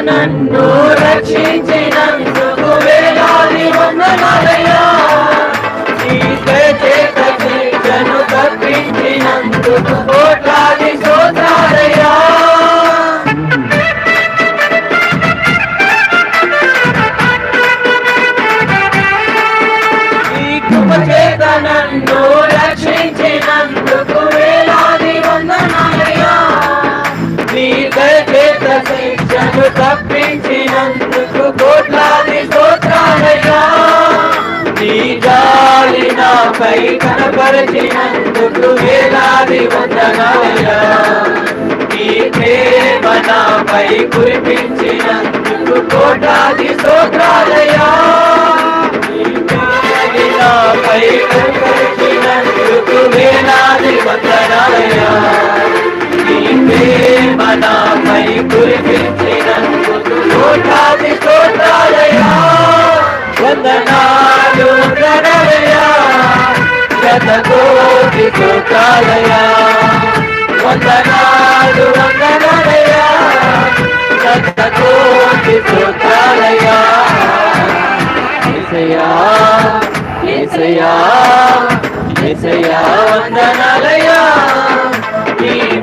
నన్ను రక్షించినందుకు వేలాది వందనాలయ్యా. నీ చేత శిక్షను తప్పించినందుకు కోట్లాది పై నాపై కనపరిచినందుకు వేలాది వందనాలయా నీ ప్రేమ నాపై కురిపించినందుకు కోటాది స్తోత్రాలయ్యా. నాపై కనపరిచినందుకు వేలాది వందనాలయా నీ ప్రేమ నాపై కురిపించినందుకు కోటాది స్తోత్రాలయ్యా. వందనా శతకోటి స్తోత్రాలయ్యా వందనాలు వందనాలయ్యా. శతకోటి స్తోత్రాలయ్యా ఏసయ్యా ఏసయ్యా ఏసయ్యా వందనాలయ్యా.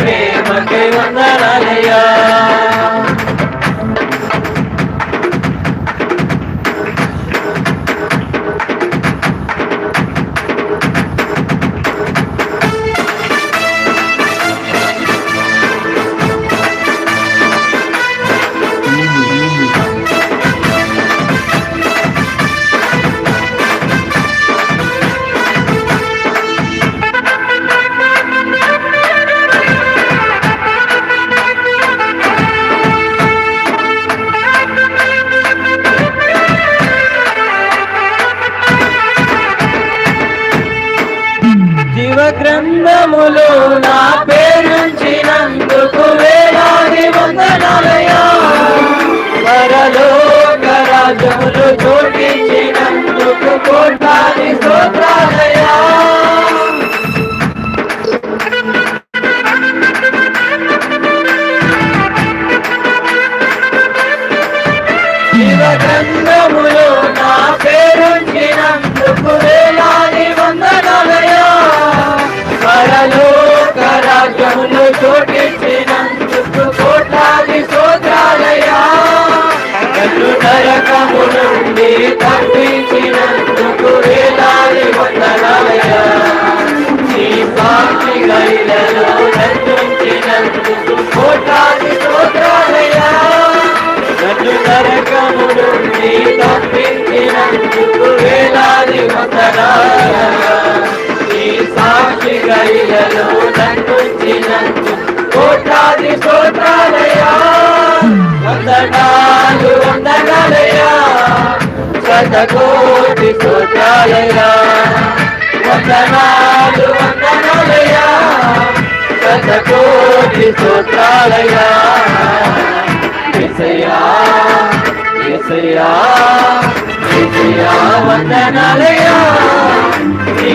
ప్రేమకే వందనాలయా గ్రంథములు నా పేరుంచినందుకు వేలాది వందనాలయా పరలోక రాజ్యములు చోటించినందుకు కోటాది స్తోత్రాలయా నరకము నుండి తప్పించినందుకు వేలాది వందనాలయ్యా. నీ సాక్షి గైలను నన్నుంచినందుకు కోటాది స్తోత్రాలయ్యా. నన్ను నరకము నుండి తప్పించినందుకు వేలాది వందనాలయ్యా. నీ సాక్షి కోట్లాది స్తోత్రాలయా వందనాలు వందనాలయా శతకోటి స్తోత్రాలయా వందనాలు వందనాలయా శతకోటి స్తోత్రాలయా వందనాలయా నీ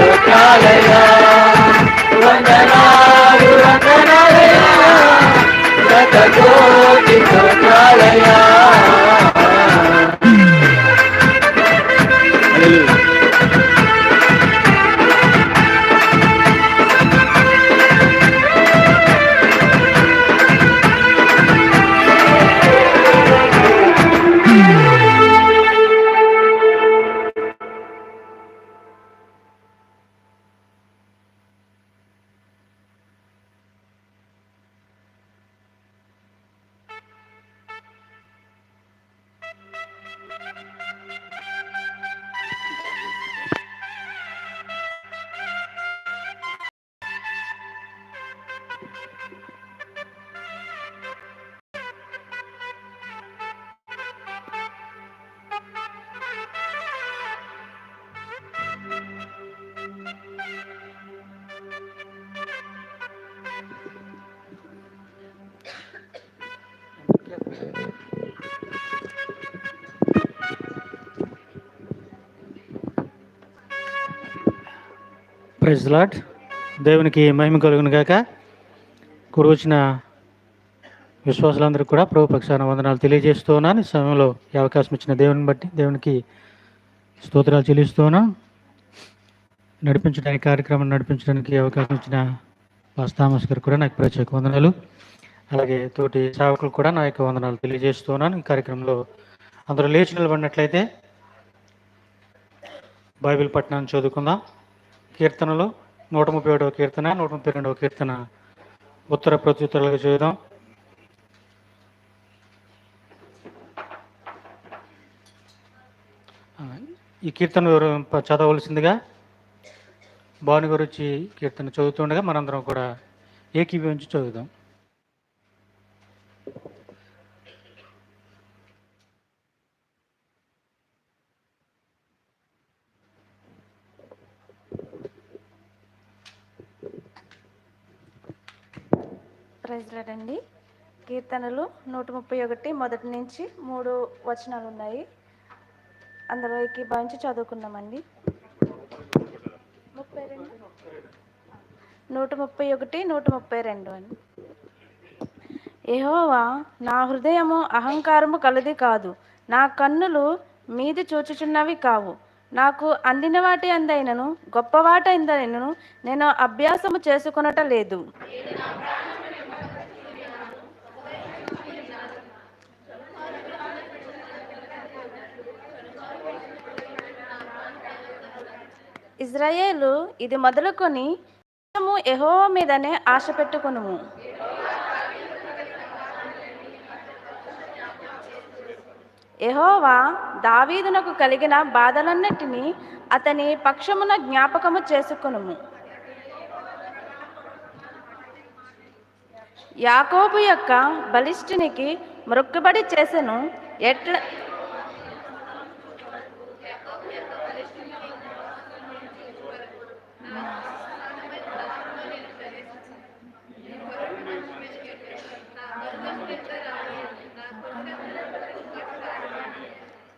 స్తోత్రాలయ వందనాలు వందనాలయ శతకోటి స్తోత్రాలయ ప్రైజ్ లాట్ దేవునికి మహిమ కలుగును గాక. కూడి వచ్చిన విశ్వాసులందరికీ కూడా ప్రభు పక్షాన వందనాలు తెలియజేస్తూ ఉన్నాను. ఈ సమయంలో ఈ అవకాశం ఇచ్చిన దేవుని బట్టి దేవునికి స్తోత్రాలు చెల్లిస్తూ ఉన్నాను నడిపించడానికి కార్యక్రమం నడిపించడానికి అవకాశం ఇచ్చిన పాస్ థామస్ గారు కూడా నాకు ప్రత్యేక వందనాలు. అలాగే తోటి సేవకులు కూడా నా యొక్క వందనాలు తెలియజేస్తూ ఉన్నాను. ఈ కార్యక్రమంలో అందరూ లేచి నిలబడినట్లయితే బైబిల్ పట్టణాన్ని చదువుకుందాం. కీర్తనలు నూట ముప్పై ఒకటవ కీర్తన నూట ముప్పై రెండవ కీర్తన. ఉత్తర ప్రత్యుత్తరాలుగా చదువుదాం ఈ కీర్తన చదవలసిందిగా? భానుగారు వచ్చి కీర్తన చదువుతుండగా మనందరం కూడా ఏకీభవించి చదువుదాం. ప్రైజ్లాడ్ అండి కీర్తనలు నూట ముప్పై ఒకటి మొదటి నుంచి మూడు వచనాలు ఉన్నాయి అందులో ఎక్కిభావించి చదువుకున్నామండి ముప్పై రెండు? నూట ముప్పై ఒకటి నూట ముప్పై రెండు అండి. ఏహోవా నా హృదయము అహంకారము కలది కాదు. నా కన్నులు మీది చూచుచున్నవి కావు. నాకు అందిన వాటి అందైనను గొప్ప అందైనను నేను అభ్యాసము చేసుకునట లేదు. ఇజ్రాయేలు ఇది మొదలుకొని మనము యెహోవా మీదనే ఆశ పెట్టుకును ఎహోవా దావీదునకు కలిగిన బాధలన్నిటినీ అతని పక్షమున జ్ఞాపకము చేసుకును యాకోబు యొక్క బలిష్ఠునికి మొక్కుబడి చేసెను. ఎట్ల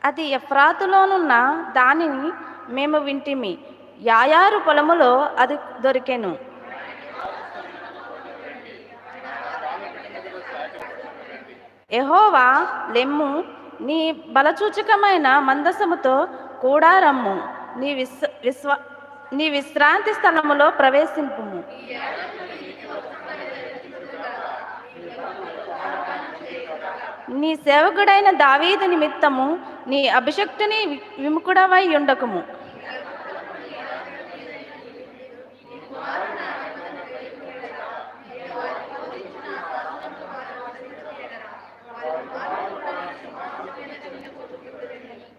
అది ఎఫ్రాతులోనున్న దానిని మేము వింటిమి. యాయారు పొలములో అది దొరికెను. ఎహోవా లెమ్ము నీ బలసూచకమైన మందసముతో కూడా రమ్ము నీ విశ్వ విశ్వ నీ విశ్రాంతి స్థలములో ప్రవేశింపుము. నీ సేవకుడైన దావీదు నిమిత్తము నీ అభిషక్తిని వి- విముఖుడవై ఉండకము.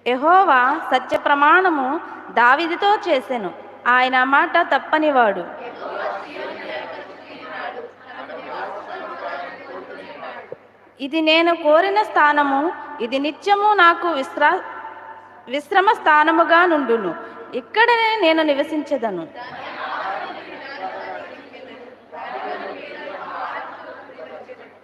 ఎహోవా సత్య ప్రమాణము దావిదితో చేసెను. ఆయన మాట తప్పనివాడు. ఇది నేను కోరిన స్థానము ఇది నిత్యము నాకు విశ్రా విశ్రమ స్థానముగా నుండును. ఇక్కడనే నేను నివసించదను.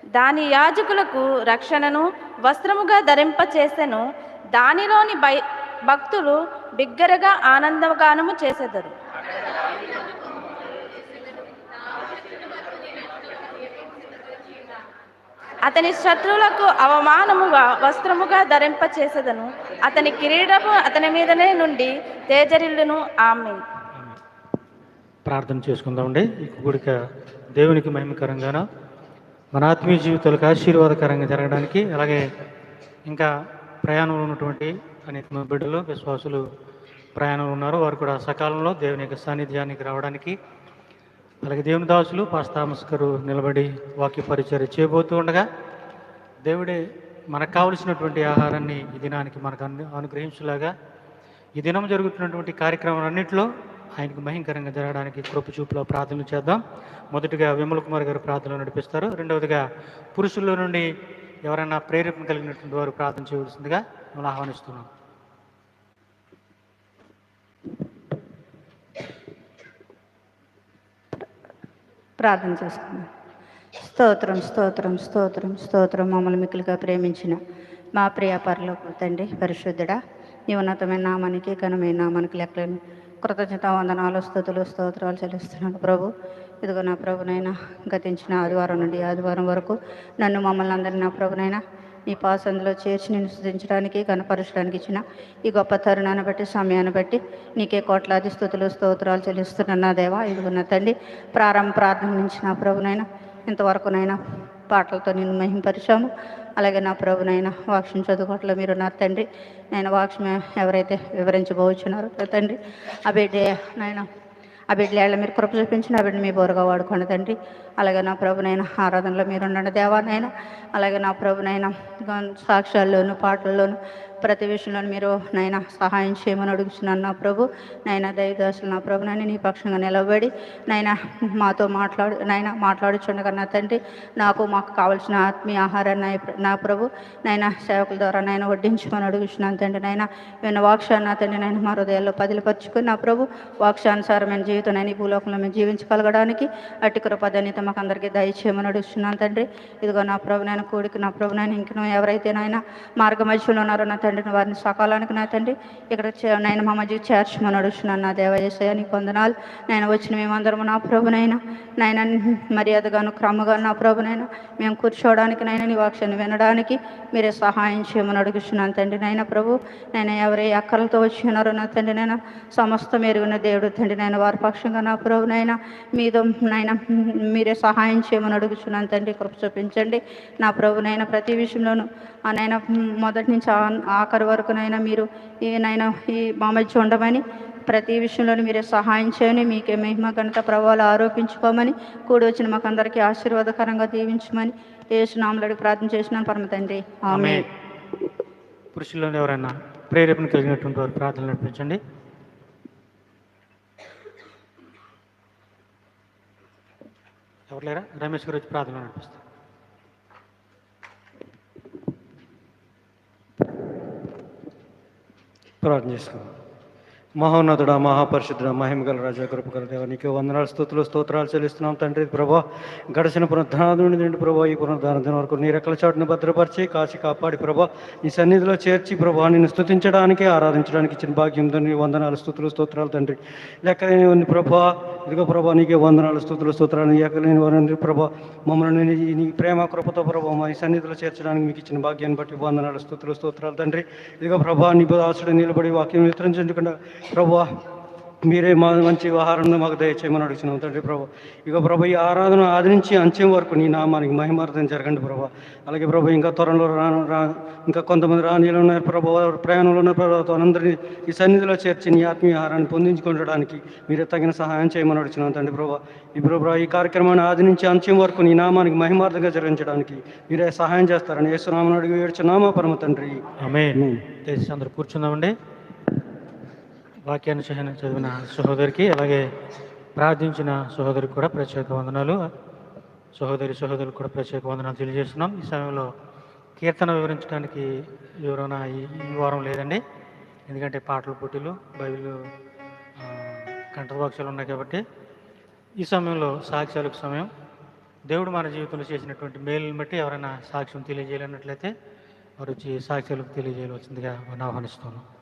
దాని యాజకులకు రక్షణను వస్త్రముగా ధరింపచేసెను. దానిలోని బై భక్తులు బిగ్గరగా ఆనందగానము చేసెదరు. అతని శత్రువులకు అవమానముగా వస్త్రముగా ధరింప చేసేదను అతని కిరీటము అతని మీదనే నుండి తేజరిల్లును. ఆమె ప్రార్థన చేసుకుందామండి ఈ కూడిక దేవునికి మహిమకరంగాను మన ఆత్మీయ జీవితాలకు ఆశీర్వాదకరంగా జరగడానికి అలాగే ఇంకా ప్రయాణంలో ఉన్నటువంటి అనేక బిడ్డలు విశ్వాసులు ప్రయాణంలో ఉన్నారు. వారు కూడా సకాలంలో దేవుని యొక్క సాన్నిధ్యానికి రావడానికి అలాగే దేవుని దాసులు పాస్తామస్ గారు నిలబడి వాక్య పరిచయం చేయబోతూ ఉండగా దేవుడే మనకు కావలసినటువంటి ఆహారాన్ని ఈ దినానికి మనకు అను అనుగ్రహించులాగా ఈ దినం జరుగుతున్నటువంటి కార్యక్రమాలన్నింటిలో ఆయనకు మహింకరంగా జరగడానికి కృపచూపులో ప్రార్థనలు చేద్దాం. మొదటిగా విమల కుమార్ గారు ప్రార్థనలు నడిపిస్తారు. రెండవదిగా పురుషుల్లో నుండి ఎవరైనా ప్రేరేపణ కలిగినటువంటి వారు ప్రార్థన చేయవలసిందిగా మనం ఆహ్వానిస్తున్నాం. ప్రార్థన చేసుకుందాం. స్తోత్రం స్తోత్రం స్తోత్రం స్తోత్రం మమ్మల్ని మిక్కులుగా ప్రేమించిన మా ప్రియ పరలోక తండ్రి పరిశుద్ధుడా నీ ఉన్నతమైన నామానికి ఘనమైన నామానికి లెక్కలేని కృతజ్ఞత వందనాలు స్థుతులు స్తోత్రాలు చెల్లిస్తున్నాను ప్రభు. ఇదిగో నా ప్రభునైనా గతించిన ఆదివారం నుండి ఆదివారం వరకు నన్ను మమ్మల్ని అందరినీ నా ప్రభునైనా నీ పాసందులో చేర్చి నేను స్థుతించడానికి కనపరచడానికి ఇచ్చిన ఈ గొప్ప తరుణాన్ని బట్టి సమయాన్ని బట్టి నీకే కోట్లాది స్థుతులు స్తోత్రాలు చెల్లిస్తున్నాను నా దేవా. ఇదిగో తండ్రి ప్రారంభ ప్రార్థన నుంచి నా ప్రభునైనా ఇంతవరకునైనా పాటలతో నేను మహింపరిచాము. అలాగే నా ప్రభునైనా వాక్యం చదువుకోవట్లో మీరు నా తండ్రి. నేను వాక్యం ఎవరైతే వివరించబోచున్నారో తండ్రి ఆ నాయన ఆ బిడ్డల మీరు కృప చూపించిన ఆ బిడ్డ మీ బోరుగా వాడుకోండి తండ్రి. అలాగే నా ప్రభునైనా ఆరాధనలో మీరు ఉండండి దేవానైనా అలాగే నా ప్రభునైనా సాక్ష్యాల్లోనూ పాటల్లోనూ ప్రతి విషయంలోనూ మీరు నైనా సహాయం చేయమని అడుగుతున్నాను నా ప్రభు. నైనా దయదాసులు నా ప్రభు నైనా నీ పక్షంగా నిలబడి నైనా మాతో మాట్లాడు నైనా మాట్లాడుచుండగా నా తండ్రి నాకు మాకు కావలసిన ఆత్మీయ ఆహారాన్ని నా- ప్రభు నైనా సేవకుల ద్వారా నాయన వడ్డించమని అడుగుతున్నాను తండ్రి. నైనా విన్న వాక్షాన్ని నా తండ్రి నైనా మా హృదయాల్లో పదిలిపరుచుకుని నా ప్రభు వాక్షానుసారమైన జీవితం నేను ఈ భూలోకంలో మేము జీవించగలగడానికి అట్టి కృపదనిత మాకు అందరికీ దయచేయమని అడుగుతున్నాను తండ్రి. ఇదిగో నా ప్రభు నేను కూడికి నా ప్రభు నేను ఇంకనూ ఎవరైతే నాయన మార్గ మధ్యలో ఉన్నారో నా తండ్రిని వారిని సకాలానికి నా తండ్రి. ఇక్కడ చే- నేను మా మధ్య చేర్చమని అడుగుతున్నాను నా దేవజేసయ్య నీకు వందనాలు. నేను వచ్చిన మేమందరము నా ప్రభునైనా. నాయన మర్యాదగాను క్రమగాను నా ప్రభునైనా. మేము కూర్చోవడానికి నైనా నీ వాక్షను వినడానికి మీరే సహాయం చేయమని అడుగుతున్నాను తండ్రి. నైనా ప్రభు నేను ఎవరే అక్కలతో వచ్చి ఉన్నారో నా తండ్రి నైనా సమస్త మెరుగున్న దేవుడు తండ్రి నేను వారి పక్షంగా నా ప్రభునైనా మీతో నైనా మీరే సహాయం చేయమని అడుగుతున్నాను తండ్రి. కృప చూపించండి. నా ప్రభునైనా ప్రతి విషయంలోనూ ఆ నైనా మొదటి నుంచి ఆ- ఆఖరి వరకునైనా మీరు ఈ నైనా ఈ మా మధ్య ఉండమని ప్రతి విషయంలోనూ మీరే సహాయం చేయని మీకే మహిమ ఘనత ప్రభావాలు ఆరోపించుకోమని కూడి వచ్చిన మాకందరికీ ఆశీర్వాదకరంగా దీవించమని ఏసునామలడి ప్రార్థన చేసినాను పరమ తండ్రి. ఆమె పురుషుల్లో ఎవరైనా ప్రేరేపణ కలిగినటువంటి వారు ప్రార్థన నడిపించండి. ఎవరు లేరా? రమేష్ గారు వచ్చి ప్రార్థన నడిపిస్తారు. ప్రార్థన చేసుకుందాం మహోన్నతుడ మహాపరిశుద్ధుడ మహిమగల రాజా కృపగల దేవ నీకు వందనాలు స్థుతులు స్తోత్రాలు చెల్లిస్తున్నాం తండ్రి ప్రభా. గడిచిన పునరుద్ధానం నుండి ప్రభా ఈ పునరుద్ధానం దిన వరకు నీ రెక్కల చాటును భద్రపరిచి కాచి కాపాడి ప్రభా. నీ సన్నిధిలో చేర్చి ప్రభా నిన్ను స్థుతించడానికి ఆరాధించడానికి ఇచ్చిన భాగ్యంతో నీ వందనాలు స్థుతులు స్తోత్రాలు తండ్రి. లెక్కలేని ఉంది ప్రభా ఇదిగో ప్రభా నీకే వందనాలు స్థుతులు స్తోత్రాలు లెక్కలేని వారి ప్రభా మమ్మల్ని నీ- నీ ప్రేమ కృపతో ప్రభా మా ఈ సన్నిధిలో చేర్చడానికి మీకు ఇచ్చిన భాగ్యాన్ని బట్టి వందనాలు స్థుతులు స్తోత్రాలు తండ్రి. ఇదిగో ప్రభా నీ దాసుడు నిలబడి వాక్యం విస్తరించకుండా ప్రభా మీరే మా మంచి ఆహారం మాకు దయచేయమని అడుగుతున్నాం తండ్రి ప్రభా ఇక ప్రభా ఈ ఆరాధన ఆది నుంచి అంచెం వరకు నీ నామానికి మహిమార్థం జరగండి ప్రభా. అలాగే ప్రభా ఇంకా త్వరలో రా రా ఇంకా కొంతమంది రానీలు ఉన్నారు ప్రభా ప్రయాణంలో ఉన్న ప్రభావం అందరినీ ఈ సన్నిధిలో చేర్చి నీ ఆత్మీయ ఆహారాన్ని పొందించుకోవడానికి మీరే తగిన సహాయం చేయమని అడుగుతున్నాం తండ్రి ప్రభా ఈ ప్రభా ఈ కార్యక్రమాన్ని ఆది నుంచి అంచెం వరకు నీ నామానికి మహిమార్థంగా జరిగించడానికి మీరే సహాయం చేస్తారని యేసునామని అడిగి ఏడ్చున్నామా పరమ తండ్రి. అందరూ కూర్చుందామండి. వాక్యాన్ని చదివిన సహోదరికి అలాగే ప్రార్థించిన సహోదరికి కూడా ప్రత్యేక వందనాలు. సహోదరి సహోదరులకు కూడా ప్రత్యేక వందనాలు తెలియజేస్తున్నాం. ఈ సమయంలో కీర్తన వివరించడానికి ఎవరైనా ఈ వారం లేదండి. ఎందుకంటే పాటలు పోటీలు బైబిల్ ఆ, ఉన్నాయి కాబట్టి ఈ సమయంలో సాక్ష్యాలకు సమయం. దేవుడు మన జీవితంలో చేసినటువంటి మేలుని బట్టి ఎవరైనా సాక్ష్యం తెలియజేయాలన్నట్లయితే వారు వచ్చి సాక్ష్యాలకు తెలియజేయవలసిందిగా ఆహ్వానిస్తున్నాం.